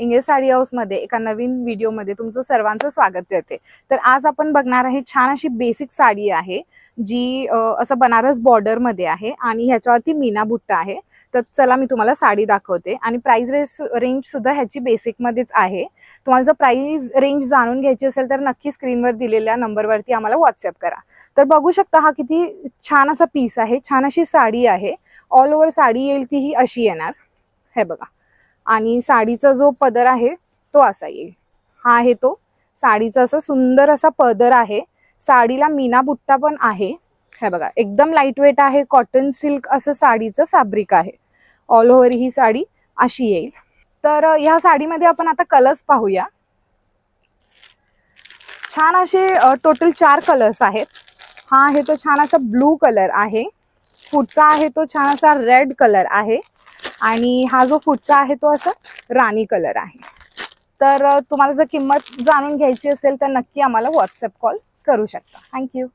English sari हाऊसमध्ये एका नवीन व्हिडिओमध्ये तुमचं सर्वांचं स्वागत करते. तर आज आपण बघणार आहे छान अशी बेसिक साडी आहे जी असं बनारस बॉर्डरमध्ये आहे आणि ह्याच्यावरती मीना भुट्टा आहे. तर चला मी तुम्हाला साडी दाखवते आणि प्राईज रेंज रेंज सुद्धा ह्याची बेसिकमध्येच आहे. तुम्हाला जर प्राईज रेंज जाणून घ्यायची असेल तर नक्की स्क्रीनवर दिलेल्या नंबरवरती आम्हाला व्हॉट्सअप करा. तर बघू शकता हा किती छान असा पीस आहे छान अशी साडी आहे. ऑल ओव्हर साडी येईल ती ही अशी येणार. हे बघा. आणि साडीचा जो पदर आहे तो असा येईल. हा आहे तो. साडीचा असा सुंदर असा पदर आहे. साडीला मीना बुट्टा पण आहे. हे बघा एकदम लाइट वेट आहे. कॉटन सिल्क असं साडीचं फॅब्रिक आहे. ऑल ओव्हर ही साडी अशी येईल. तर ह्या साडीमध्ये आपण आता कलर्स पाहूया. छान असे टोटल चार कलर्स आहेत. हा आहे तो छान असा ब्लू कलर आहे. पुढचा आहे तो छान असा रेड कलर आहे. आणि हा जो फुटचा आहे तो असा राणी कलर आहे. तर तुम्हाला जर किंमत जाणून घ्यायची असेल तर नक्की आम्हाला व्हॉट्सअप कॉल करू शकता. थँक्यू